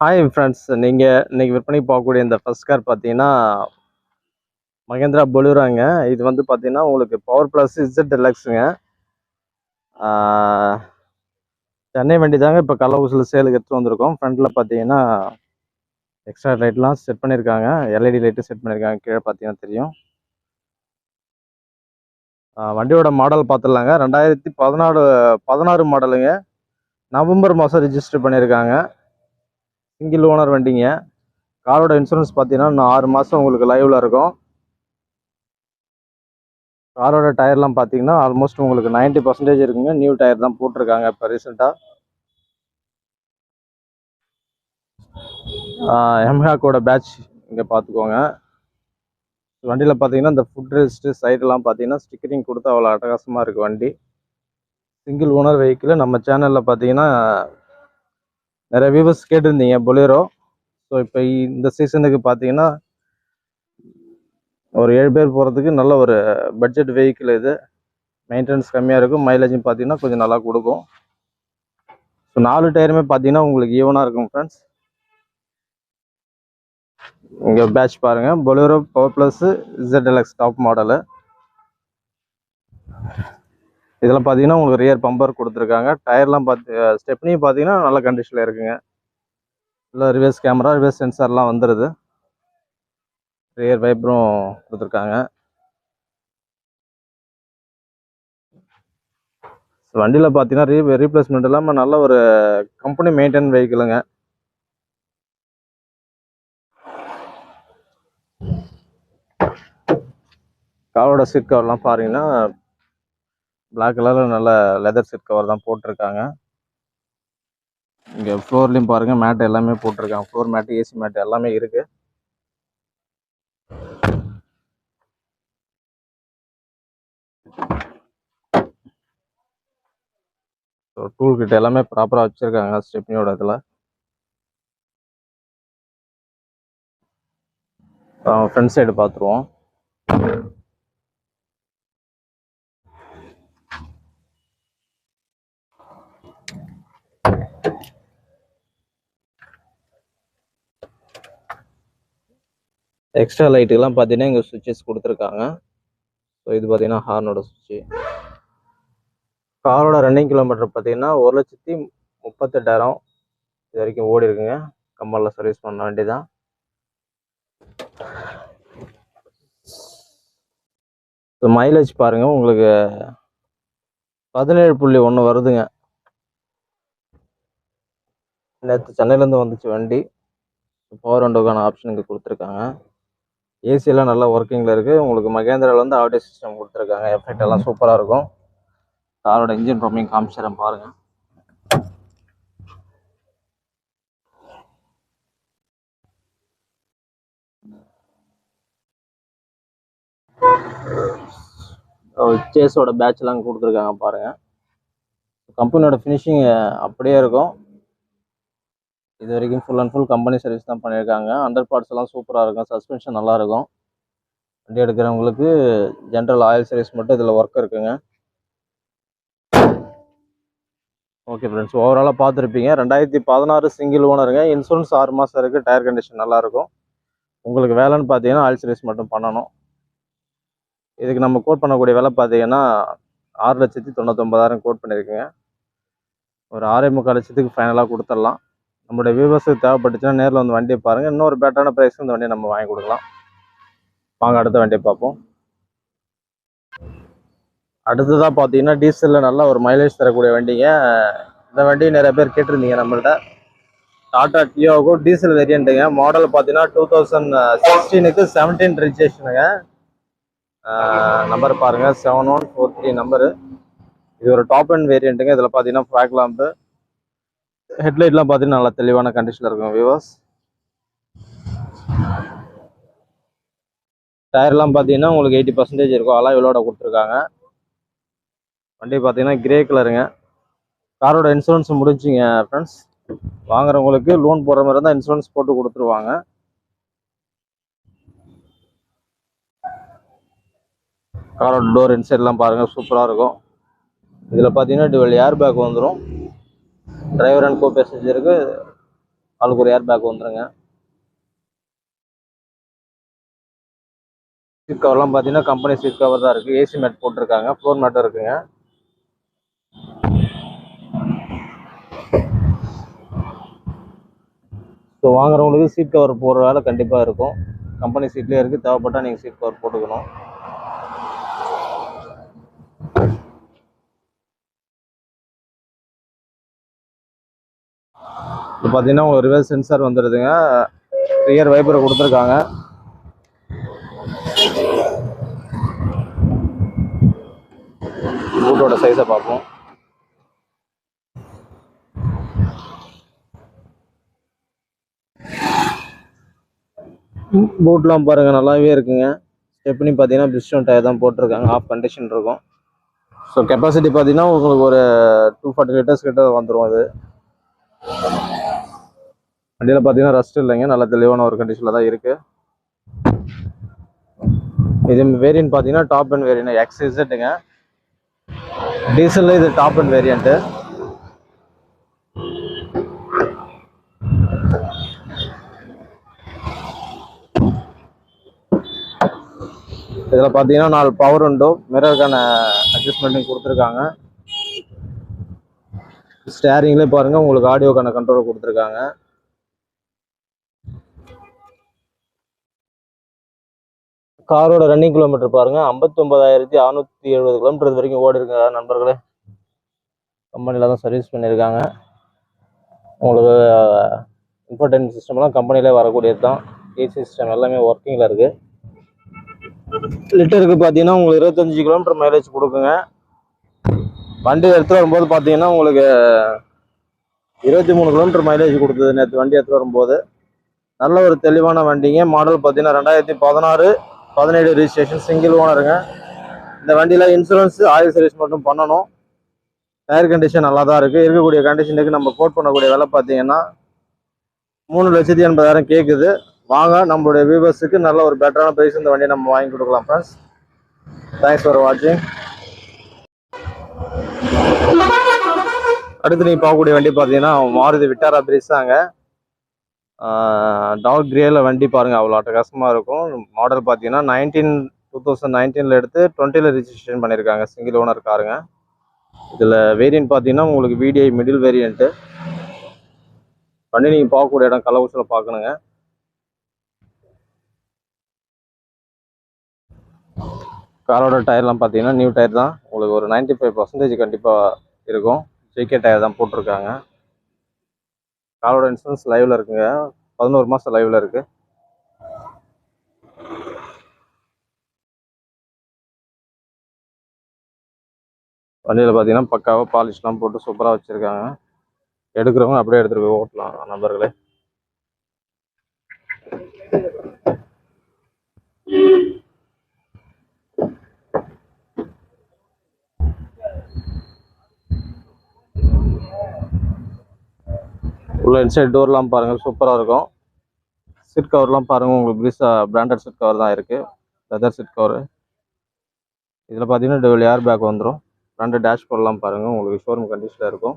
Hi friends நீங்கள் இன்னைக்கு விற்பனைக்கு போகக்கூடிய இந்த ஃபர்ஸ்ட் கார் பார்த்தீங்கன்னா மகேந்திரா பொலுராங்க இது வந்து பார்த்தீங்கன்னா உங்களுக்கு பவர் ப்ளஸ் இசட் டெலக்ஸுங்க சென்னை வண்டி தாங்க இப்போ கள்ளக்குறிச்சியில் சேலுக்கு எடுத்து வந்திருக்கோம். ஃப்ரண்ட்டில் பார்த்தீங்கன்னா எக்ஸ்ட்ரா லைட்லாம் செட் பண்ணியிருக்காங்க. எல்இடி லைட்டு செட் பண்ணியிருக்காங்க. கீழே பார்த்தீங்கன்னா தெரியும். வண்டியோட மாடல் பார்த்துடலாங்க. ரெண்டாயிரத்தி பதினாறு பதினாறு மாடலுங்க நவம்பர் மாதம் ரிஜிஸ்டர் பண்ணியிருக்காங்க சிங்கிள் ஓனர் வண்டிங்க. காரோட இன்சூரன்ஸ் பார்த்தீங்கன்னா இன்னும் ஆறு மாதம் உங்களுக்கு லைவில் இருக்கும். காரோட டயர்லாம் பார்த்தீங்கன்னா ஆல்மோஸ்ட் உங்களுக்கு 90% பர்சன்டேஜ் இருக்குங்க. நியூ டயர் தான் போட்டிருக்காங்க இப்போ ரீசெண்டாக எம்ஹாக்கோட பேட்ச் இங்கே பார்த்துக்கோங்க வண்டியில் பார்த்தீங்கன்னா இந்த ஃபுட் ரெஸ்ட்டு சைடெல்லாம் பார்த்தீங்கன்னா ஸ்டிக்கரிங் கொடுத்து அவ்வளோ அட்டகாசமாக இருக்குது வண்டி. Single owner vehicle. நம்ம சேனலில் பார்த்தீங்கன்னா நிறைய வியூவர்ஸ் கேட்டிருந்தீங்க பொலேரோ ஸோ இப்போ இந்த சீசனுக்கு பார்த்தீங்கன்னா ஒரு ஏழு பேர் போகிறதுக்கு நல்ல ஒரு பட்ஜெட் வெஹிக்கிள் இது. மெயின்டெனன்ஸ் கம்மியாக இருக்கும். மைலேஜும் பார்த்தீங்கன்னா கொஞ்சம் நல்லா கொடுக்கும். ஸோ நாலு டயருமே பார்த்தீங்கன்னா உங்களுக்கு ஈவனாக இருக்கும் ஃப்ரெண்ட்ஸ் இங்கே பேட்ச் பாருங்கள் Bolero power plus Z LX top model இதில் பார்த்தீங்கன்னா உங்களுக்கு ரியர் பம்பர் கொடுத்துருக்காங்க. டயர்லாம் பார்த்து ஸ்டெப்னியும் பார்த்தீங்கன்னா நல்ல கண்டிஷனில் இருக்குங்க. இல்லை ரிவர்ஸ் கேமரா ரிவர்ஸ் சென்சார்லாம் வந்துடுது ரியர் வைப்ரும் கொடுத்துருக்காங்க. வண்டியில் பார்த்தீங்கன்னா ரீ ரீப்ளேஸ்மெண்ட் இல்லாமல் நல்ல ஒரு கம்பெனி மெயின்டைன் வெஹிக்கிளுங்க காரோட சீட் கவர்லாம் பாருங்கன்னா பிளாக் கலரில் நல்ல லெதர் செட் கவர் தான் போட்டிருக்காங்க. இங்கே ஃப்ளோர்லேயும் பாருங்கள் மேட் எல்லாமே போட்டிருக்காங்க. ஃப்ளோர் மேட்டு ஏசி மேட் எல்லாமே இருக்குது ஸோ டூல் கிட்ட எல்லாமே ப்ராப்பராக வச்சுருக்காங்க ஸ்டெப்னியோட இதில். ஃப்ரண்ட் சைடு பார்த்துருவோம் எக்ஸ்ட்ரா லைட்டுக்கெல்லாம் பார்த்தீங்கன்னா இங்கே சுவிட்சஸ் கொடுத்துருக்காங்க. ஸோ இது பார்த்தீங்கன்னா ஹார்னோட சுவிட்சு காரோட ரன்னிங் கிலோமீட்டர் பார்த்தீங்கன்னா ஒரு லட்சத்தி முப்பத்தெட்டாயிரம் இது வரைக்கும் ஓடி இருக்குங்க. கம்பனில் சர்வீஸ் பண்ண வேண்டி தான் ஸோ மைலேஜ் பாருங்கள் உங்களுக்கு பதினேழு புள்ளி ஒன்று வருதுங்க. நேற்று சென்னையிலேருந்து வந்துச்சு வண்டி. பவர் விண்டோக்கான ஆப்ஷன் இங்கே கொடுத்துருக்காங்க. ஏசி எல்லாம் நல்லா ஒர்க்கிங்கில் இருக்குது உங்களுக்கு மகேந்திராவில் வந்து ஆடியோ சிஸ்டம் கொடுத்துருக்காங்க. எஃபெக்ட் எல்லாம் சூப்பராக இருக்கும். காரோட இன்ஜின் ரொம்பிங் காமிச்சிடறேன் பாருங்க. சேஸோட பேட்ச்லாம் கொடுத்துருக்காங்க பாருங்க. கம்பெனியோட ஃபினிஷிங் அப்படியே இருக்கும். இது வரைக்கும் full and full company service தான் பண்ணியிருக்காங்க. அண்டர் பார்ட்ஸ் எல்லாம் சூப்பராக இருக்கும். சஸ்பென்ஷன் நல்லாயிருக்கும் வண்டி எடுக்கிறவங்களுக்கு ஜென்ரல் ஆயில் சர்வீஸ் மட்டும் இதில் ஒர்க் இருக்குங்க. ஓகே ஃப்ரெண்ட்ஸ் ஓவராலாக பார்த்துருப்பீங்க. ரெண்டாயிரத்தி பதினாறு சிங்கிள் ஓனருங்க இன்சூரன்ஸ் ஆறு மாதம் இருக்குது டயர் கண்டிஷன் நல்லாயிருக்கும் உங்களுக்கு வேலைன்னு பார்த்தீங்கன்னா ஆயில் சர்வீஸ் மட்டும் பண்ணணும். இதுக்கு நம்ம கோட் பண்ணக்கூடிய வேலை பார்த்தீங்கன்னா ஆறு லட்சத்தி தொண்ணூத்தொம்பதாயிரம் கோட் பண்ணியிருக்குங்க. ஒரு ஆறே முக்கால் லட்சத்துக்கு ஃபைனலாக கொடுத்துடலாம். நம்மளுடைய வியூவர்ஸுக்கு தேவைப்பட்டுச்சுன்னா நேரில் வந்து வண்டியை பாருங்கள் இன்னொரு பெட்டரான ப்ரைஸ்க்கு இந்த வண்டியை நம்ம வாங்கி கொடுக்கலாம். வாங்க அடுத்த வண்டியை பார்ப்போம். அடுத்ததாக பார்த்தீங்கன்னா டீசலில் நல்லா ஒரு மைலேஜ் தரக்கூடிய வண்டிங்க. இந்த வண்டி நிறைய பேர் கேட்டிருந்தீங்க நம்மள்ட்ட. டாடா டியோவுக்கும் டீசல் வேரியண்ட்டுங்க மாடல் பார்த்தீங்கன்னா டூ தௌசண்ட் சிக்ஸ்டீனுக்கு செவன்டீன் ரிஜிஸ்ட்ரேஷனுங்க நம்பர் பாருங்கள் seven one four three number இது ஒரு டாப் அண்ட் வேரியண்ட்டுங்க இதில் பார்த்தீங்கன்னா ஃப்ராக் லாம்பு ஹெட்லைட்லாம் பார்த்தீங்கன்னா நல்லா தெளிவான கண்டிஷனில் இருக்கும் விவாஸ் டயர்லாம் பார்த்தீங்கன்னா உங்களுக்கு எயிட்டி பர்சன்டேஜ் இருக்கும். அலாய் விலோட கொடுத்துருக்காங்க. வண்டி பார்த்தீங்கன்னா கிரே கலருங்க காரோட இன்சூரன்ஸ் முடிஞ்சுங்க ஃப்ரெண்ட்ஸ் வாங்குறவங்களுக்கு லோன் போடுற மாதிரி இருந்தால் இன்சூரன்ஸ் போட்டு கொடுத்துருவாங்க. காரோட டோர் இன்சைட்லாம் பாருங்கள் சூப்பராக இருக்கும். இதில் பார்த்தீங்கன்னா டுவெல் ஏர் பேக் வந்துடும் டிரைவர் அண்ட் கோ பேசஞ்சருக்கு ஆளுக்கு ஒரு ஏர் பேக் வந்துருங்க சீட் கவர்லாம் பார்த்தீங்கன்னா கம்பெனி சீட் கவர் தான் இருக்குது ஏசி மேட் போட்டிருக்காங்க. ஃப்ளோர் மேட்டும் இருக்குங்க. ஸோ வாங்குறவங்களுக்கு சீட் கவர் போடுற வேலை கண்டிப்பாக இருக்கும். கம்பெனி சீட்லேயே இருக்குது தேவைப்பட்டால் நீங்கள் சீட் கவர் போட்டுக்கணும். இப்போ பார்த்தீங்கன்னா உங்களுக்கு ரிவர்ஸ் சென்சார் வந்துடுதுங்க ரியர் வைப்பரை கொடுத்துருக்காங்க. பூட்டோட சைஸை பார்ப்போம். பூட்லாம் பாருங்க நல்லாவே இருக்குங்க. ஸ்டெப்னி பார்த்தீங்கன்னா பிஸ்டன் டயர் தான் போட்டிருக்காங்க. ஆஃப் கண்டிஷன் இருக்கும். ஸோ கெப்பாசிட்டி பார்த்தீங்கன்னா உங்களுக்கு ஒரு டூ ஃபார்ட்டி லிட்டர்ஸ் கிட்ட வந்துடும் அது வண்டியில் பார்த்தீங்கன்னா ரஸ்ட் இல்லைங்க. நல்ல தெளிவான ஒரு கண்டிஷனில் தான் இருக்குது இது வேரியன்ட் பார்த்தீங்கன்னா டாப் அண்ட் வேரியன்ட் எக்ஸ் இசட்டுங்க டீசலில் இது டாப் அண்ட் வேரியண்ட்டு இதில் பார்த்தீங்கன்னா நாலு பவர் உண்டோ மிரருக்கான அட்ஜஸ்ட்மெண்ட்டும் கொடுத்துருக்காங்க. ஸ்டேரிங்லேயே பாருங்கள் உங்களுக்கு ஆடியோக்கான கண்ட்ரோல் கொடுத்துருக்காங்க. காரோட ரன்னிங் கிலோமீட்டர் பாருங்க. ஐம்பத்தொம்பதாயிரத்தி அறுநூத்தி எழுபது கிலோமீட்டர் இது வரைக்கும் ஓடி இருக்குங்க நண்பர்களே. கம்பெனியில் தான் சர்வீஸ் பண்ணியிருக்காங்க உங்களுக்கு இன்ஃபர்டைன்மெண்ட் சிஸ்டம்லாம் கம்பெனிலே வரக்கூடியது தான். ஏசி சிஸ்டம் எல்லாமே ஒர்க்கிங்கில் இருக்குது லிட்டருக்கு பார்த்தீங்கன்னா உங்களுக்கு இருபத்தஞ்சி கிலோமீட்டர் மைலேஜ் கொடுக்குங்க. வண்டி எடுத்துகிட்டு வரும்போது பார்த்தீங்கன்னா உங்களுக்கு இருபத்தி மூணு கிலோமீட்டர் மைலேஜ் கொடுத்தது நேற்று வண்டி எடுத்துகிட்டு வரும்போது. நல்ல ஒரு தெளிவான வண்டிங்க. மாடல் பார்த்தீங்கன்னா ரெண்டாயிரத்தி பதினாறு பதினேழு ரிஜிஸ்ட்ரேஷன் சிங்கிள் ஓனருங்க இந்த வண்டியில் இன்சூரன்ஸ் ஆயில் சர்வீஸ் மட்டும் பண்ணணும். டயர் கண்டிஷன் நல்லா தான் இருக்குது இருக்கக்கூடிய கண்டிஷனுக்கு நம்ம கோட் பண்ணக்கூடிய விலை பார்த்தீங்கன்னா மூணு லட்சத்தி எண்பதாயிரம் கேட்குது வாங்க நம்மளுடைய வியூவர்ஸுக்கு நல்ல ஒரு பெட்டரான ப்ரைஸ் இந்த வண்டியை நம்ம வாங்கி கொடுக்கலாம் ஃப்ரெண்ட்ஸ் தேங்க்ஸ் ஃபார் வாட்சிங் அடுத்து நீங்கள் பார்க்கக்கூடிய வண்டி பார்த்தீங்கன்னா மாருதி விட்டாரா பிரிஸாங்க டார்க் கிரேயில் வண்டி பாருங்கள் அவ்வளோ அட்டகாசமாக இருக்கும். மாடல் பார்த்தீங்கன்னா நைன்டீன் டூ தௌசண்ட் நைன்டீனில் எடுத்து டுவெண்ட்டியில் ரிஜிஸ்ட்ரேஷன் பண்ணியிருக்காங்க சிங்கிள் ஓனர் காருங்க. இதில் வேரியன்ட் பார்த்தீங்கன்னா உங்களுக்கு விடிஐ மிடில் வேரியண்ட்டு வண்டி நீங்கள் பார்க்கக்கூடிய இடம் கள்ளக்குறிச்சியில் பார்க்கணுங்க. காரோட டயர்லாம் பார்த்தீங்கன்னா நியூ டயர் தான். உங்களுக்கு ஒரு 95% ஃபைவ் பர்சன்டேஜ் கண்டிப்பாக இருக்கும் ஜேகே டயர் தான் போட்டிருக்காங்க. காரோட இன்சூரன்ஸ் லைவ்ல இருக்குங்க. பதினோரு மாதம் லைவ்ல இருக்கு. வண்டியில் பார்த்தீங்கன்னா பக்காவாக பாலிஷ்லாம் போட்டு சூப்பராக வச்சுருக்காங்க. எடுக்கிறவங்க அப்படியே எடுத்துகிட்டு போய் ஓட்டலாம் நண்பர்களே. உள்ள இன்சைட் டோர்லாம் பாருங்கள் சூப்பராக இருக்கும். சீட் கவர்லாம் பாருங்கள் உங்களுக்கு பிரிசா பிராண்டட் சீட் கவர் தான் இருக்குது லெதர் சீட் கவர் இதில் பார்த்தீங்கன்னா டெவல் ஏர் பேக் வந்துடும் டேஷ் டேஷ்போர்ட்லாம் பாருங்கள் உங்களுக்கு ஷோரூம் கண்டிஷனில் இருக்கும்.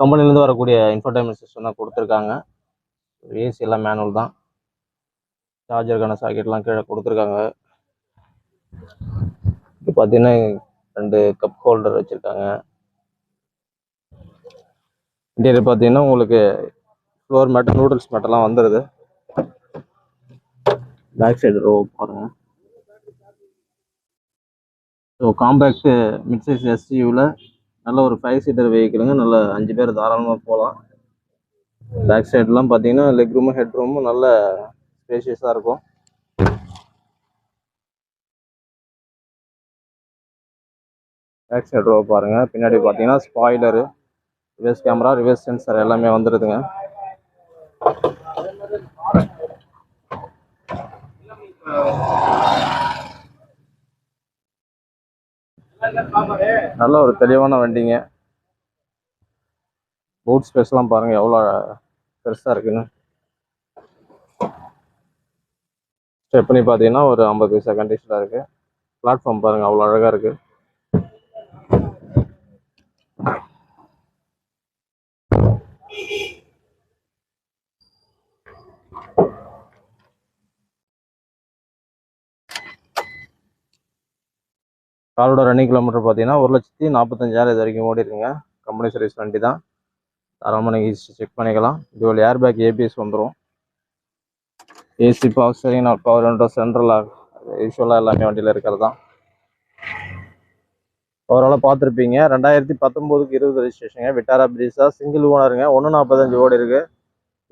கம்பெனிலேருந்து வரக்கூடிய இன்ஃபர்டைன்மெண்ட் சிஸ்டம் தான் கொடுத்துருக்காங்க. ஏசி எல்லாம் மேனுவல் தான். சார்ஜருக்கான சாக்கெட்லாம் கீழே கொடுத்துருக்காங்க. இது பார்த்தீங்கன்னா ரெண்டு கப் ஹோல்டர் வச்சுருக்காங்க. இன்டீரியர் பார்த்தீங்கன்னா உங்களுக்கு ஃப்ளோர் மேட்டு நூடுல்ஸ் மேட்டெல்லாம் வந்துடுது பேக் சைடு ரோ பாருங்க. ஸோ காம்பேக்ட் மிட் சைஸ் எஸ்யூவில் நல்ல ஒரு ஃபைவ் சீட்டர் வெஹிக்கிளுங்க நல்ல அஞ்சு பேர் தாராளமாக போகலாம் பேக் சைட்லாம் பார்த்தீங்கன்னா லெக் ரூமும் ஹெட் ரூமும் நல்ல ஸ்பேஷியஸாக இருக்கும். பேக் சைடு ரோ பாருங்க. பின்னாடி பார்த்தீங்கன்னா spoiler reverse camera reverse sensor எல்லாமே வந்துடுதுங்க நல்ல ஒரு தெளிவான வண்டிங்க. பூட் ஸ்பேஸ்லாம் பாருங்க எவ்வளோ பெருசாக இருக்குன்னு. ஸ்டெப் பண்ணி பார்த்தீங்கன்னா ஒரு ஐம்பது பைசா கண்டிஷனாக இருக்கு. பிளாட்ஃபார்ம் பாருங்க அவ்வளோ அழகாக இருக்கு. காரோட ரன்னிங் கிலோமீட்டர் பார்த்தீங்கன்னா ஒரு லட்சத்தி நாற்பத்தஞ்சாயிரம் இது வரைக்கும் ஓடி இருக்குங்க. கம்பெனி சர்வீஸ் வண்டி தான். தரமாக நீங்கள் செக் பண்ணிக்கலாம். இதுவரை ஏர் பேக் ஏபிஎஸ் வந்துடும் AC power steering not power window central யூஸ்வலாக எல்லாமே வண்டியில் இருக்கிறது தான். ஓவராலாக பார்த்துருப்பீங்க. ரெண்டாயிரத்தி பத்தொம்போதுக்கு இருபது ரெஜிஸ்ட்ரேஷனுங்க விட்டாரா பிரீஸா சிங்கிள் ஓனருங்க ஒன்று நாற்பத்தஞ்சு ஓடி இருக்குது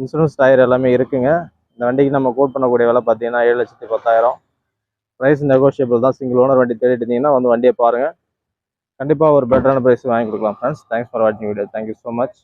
இன்சூரன்ஸ் டயர் எல்லாமே இருக்குங்க. இந்த வண்டிக்கு நம்ம கோட் பண்ணக்கூடிய விலை பார்த்தீங்கன்னா ஏழு லட்சத்தி பத்தாயிரம். ப்ரைஸ் நெகோஷியபிள் தான். சிங்கிள் ஓனர் வண்டி தேடிட்டு இருந்தீங்கன்னா வந்து வண்டியை பாருங்கள் கண்டிப்பாக ஒரு பெட்டரான ப்ரைஸ் வாங்கி கொடுக்கலாம் ஃப்ரெண்ட்ஸ் தேங்க்ஸ் ஃபார் வாட்சிங் video thank you so much